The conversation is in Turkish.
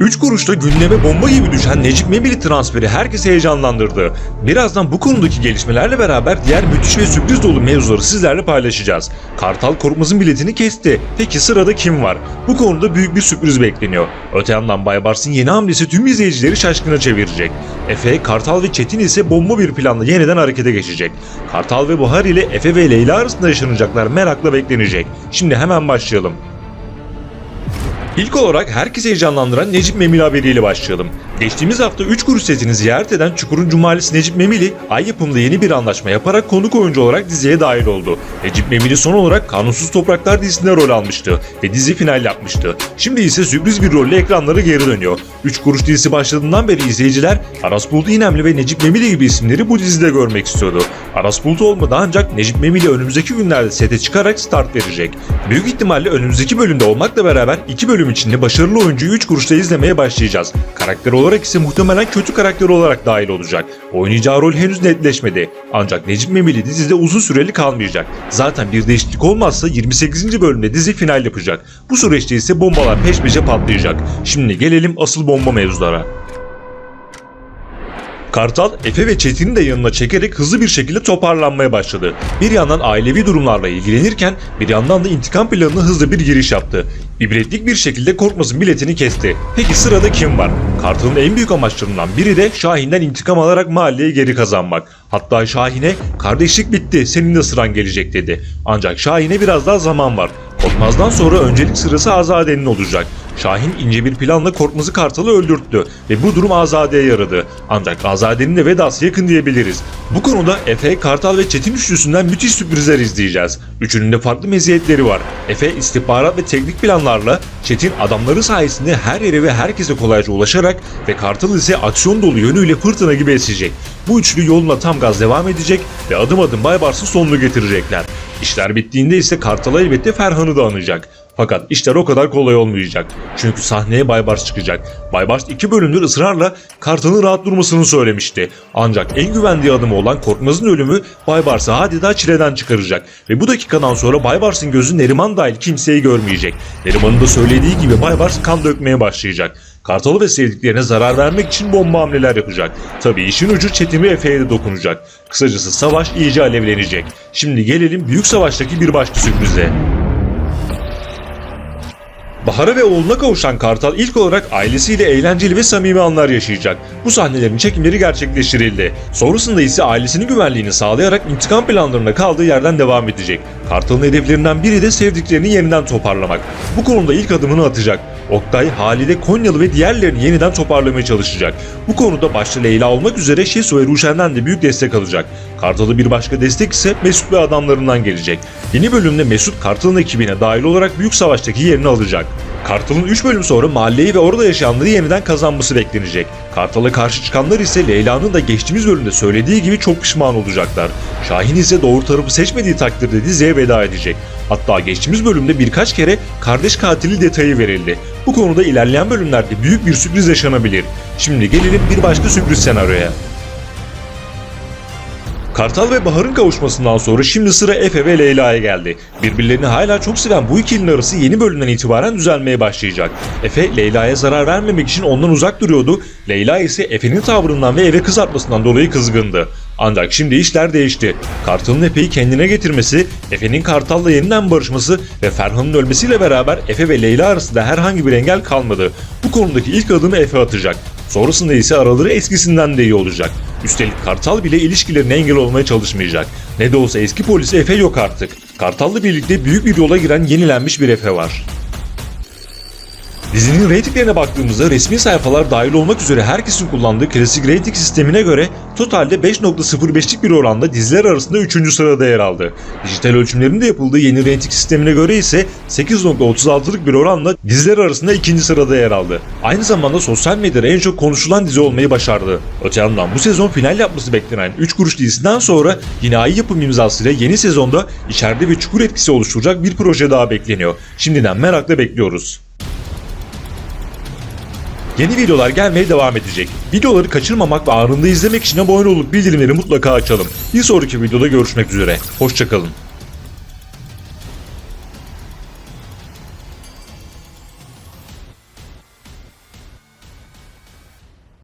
3 kuruşta gündeme bomba gibi düşen Necip Memili transferi herkesi heyecanlandırdı. Birazdan bu konudaki gelişmelerle beraber diğer müthiş ve sürpriz dolu mevzuları sizlerle paylaşacağız. Kartal Korkmaz'ın biletini kesti. Peki sırada kim var? Bu konuda büyük bir sürpriz bekleniyor. Öte yandan Baybars'ın yeni hamlesi tüm izleyicileri şaşkına çevirecek. Efe, Kartal ve Çetin ise bomba bir planla yeniden harekete geçecek. Kartal ve Bahar ile Efe ve Leyla arasında yaşanacaklar merakla beklenecek. Şimdi hemen başlayalım. İlk olarak herkesi heyecanlandıran Necip Memili haberiyle başlayalım. Geçtiğimiz hafta 3 kuruş setini ziyaret eden Çukur'un Cumalisi Necip Memili, Ay yapımında yeni bir anlaşma yaparak konuk oyuncu olarak diziye dahil oldu. Necip Memili son olarak Kanunsuz Topraklar dizisinde rol almıştı ve dizi final yapmıştı. Şimdi ise sürpriz bir rolle ekranlara geri dönüyor. 3 kuruş dizisi başladığından beri izleyiciler Aras Bulut İynemli ve Necip Memili gibi isimleri bu dizide görmek istiyordu. Aras Bulut olmadı ancak Necip Memili önümüzdeki günlerde sete çıkarak start verecek. Büyük ihtimalle önümüzdeki bölümde olmakla beraber iki bölüm içinde başarılı oyuncuyu 3 kuruşta izlemeye başlayacağız. Karakter olarak ise muhtemelen kötü karakter olarak dahil olacak. Oynayacağı rol henüz netleşmedi. Ancak Necip Memili dizide uzun süreli kalmayacak. Zaten bir değişiklik olmazsa 28. bölümde dizi final yapacak. Bu süreçte ise bombalar peş peşe patlayacak. Şimdi gelelim asıl bomba mevzulara. Kartal, Efe ve Çetin'i de yanına çekerek hızlı bir şekilde toparlanmaya başladı. Bir yandan ailevi durumlarla ilgilenirken bir yandan da intikam planına hızlı bir giriş yaptı. İbretlik bir şekilde Korkmaz'ın biletini kesti. Peki sırada kim var? Kartal'ın en büyük amaçlarından biri de Şahin'den intikam alarak mahalleye geri kazanmak. Hatta Şahin'e kardeşlik bitti senin de sıran gelecek dedi. Ancak Şahin'e biraz daha zaman var. Korkmaz'dan sonra öncelik sırası Azade'nin olacak. Şahin ince bir planla Korkmaz'ı Kartal'ı öldürttü ve bu durum Azade'ye yaradı. Ancak Azade'nin de vedası yakın diyebiliriz. Bu konuda Efe, Kartal ve Çetin üçlüsünden müthiş sürprizler izleyeceğiz. Üçünün de farklı meziyetleri var. Efe istihbarat ve teknik planlarla, Çetin adamları sayesinde her yere ve herkese kolayca ulaşarak ve Kartal ise aksiyon dolu yönüyle fırtına gibi esecek. Bu üçlü yoluna tam gaz devam edecek ve adım adım Baybars'ın sonunu getirecekler. İşler bittiğinde ise Kartal elbette Ferhan'ı da anacak. Fakat işler o kadar kolay olmayacak. Çünkü sahneye Baybars çıkacak. Baybars iki bölümdür ısrarla Kartal'ın rahat durmasını söylemişti. Ancak en güvendiği adımı olan Korkmaz'ın ölümü Baybars'ı adeta çileden çıkaracak. Ve bu dakikadan sonra Baybars'ın gözü Neriman dahil kimseyi görmeyecek. Neriman'ın da söylediği gibi Baybars kan dökmeye başlayacak. Kartalı ve sevdiklerine zarar vermek için bomba hamleler yapacak. Tabii işin ucu Çetin ve Efe'ye de dokunacak. Kısacası savaş iyice alevlenecek. Şimdi gelelim büyük savaştaki bir başka sürprize. Bahar'a ve oğluna kavuşan Kartal ilk olarak ailesiyle eğlenceli ve samimi anlar yaşayacak. Bu sahnelerin çekimleri gerçekleştirildi. Sonrasında ise ailesinin güvenliğini sağlayarak intikam planlarına kaldığı yerden devam edecek. Kartal'ın hedeflerinden biri de sevdiklerini yeniden toparlamak. Bu konuda ilk adımını atacak. Oktay, Halide, Konyalı ve diğerlerini yeniden toparlamaya çalışacak. Bu konuda başta Leyla olmak üzere Şesu ve Ruşen'den de büyük destek alacak. Kartal'ı bir başka destek ise Mesut ve adamlarından gelecek. Yeni bölümde Mesut Kartal'ın ekibine dahil olarak büyük savaştaki yerini alacak. Kartal'ın 3 bölüm sonra mahalleyi ve orada yaşayanları yeniden kazanması beklenecek. Kartal'a karşı çıkanlar ise Leyla'nın da geçtiğimiz bölümde söylediği gibi çok pişman olacaklar. Şahin ise doğru tarafı seçmediği takdirde diziye veda edecek. Hatta geçtiğimiz bölümde birkaç kere kardeş katili detayı verildi. Bu konuda ilerleyen bölümlerde büyük bir sürpriz yaşanabilir. Şimdi gelelim bir başka sürpriz senaryoya. Kartal ve Bahar'ın kavuşmasından sonra şimdi sıra Efe ve Leyla'ya geldi. Birbirlerini hala çok seven bu ikilinin arası yeni bölümden itibaren düzelmeye başlayacak. Efe, Leyla'ya zarar vermemek için ondan uzak duruyordu. Leyla ise Efe'nin tavrından ve eve kız atmasından dolayı kızgındı. Ancak şimdi işler değişti. Kartal'ın Efe'yi kendine getirmesi, Efe'nin Kartal'la yeniden barışması ve Ferhan'ın ölmesiyle beraber Efe ve Leyla arasında herhangi bir engel kalmadı. Bu konudaki ilk adımı Efe atacak. Sonrasında ise araları eskisinden de iyi olacak. Üstelik Kartal bile ilişkilerine engel olmaya çalışmayacak. Ne de olsa eski polis Efe yok artık. Kartal'la birlikte büyük bir yola giren yenilenmiş bir Efe var. Dizinin reytinglerine baktığımızda resmi sayfalar dahil olmak üzere herkesin kullandığı klasik reyting sistemine göre totalde 5.05'lik bir oranda diziler arasında 3. sırada yer aldı. Dijital ölçümlerinde yapıldığı yeni reyting sistemine göre ise 8.36'lık bir oranla diziler arasında 2. sırada yer aldı. Aynı zamanda sosyal medyada en çok konuşulan dizi olmayı başardı. Öte yandan bu sezon final yapması beklenen 3 kuruş dizisinden sonra yine ay yapım imzasıyla yeni sezonda içeride ve çukur etkisi oluşturacak bir proje daha bekleniyor. Şimdiden merakla bekliyoruz. Yeni videolar gelmeye devam edecek. Videoları kaçırmamak ve anında izlemek için abone olup bildirimleri mutlaka açalım. Bir sonraki videoda görüşmek üzere. Hoşçakalın.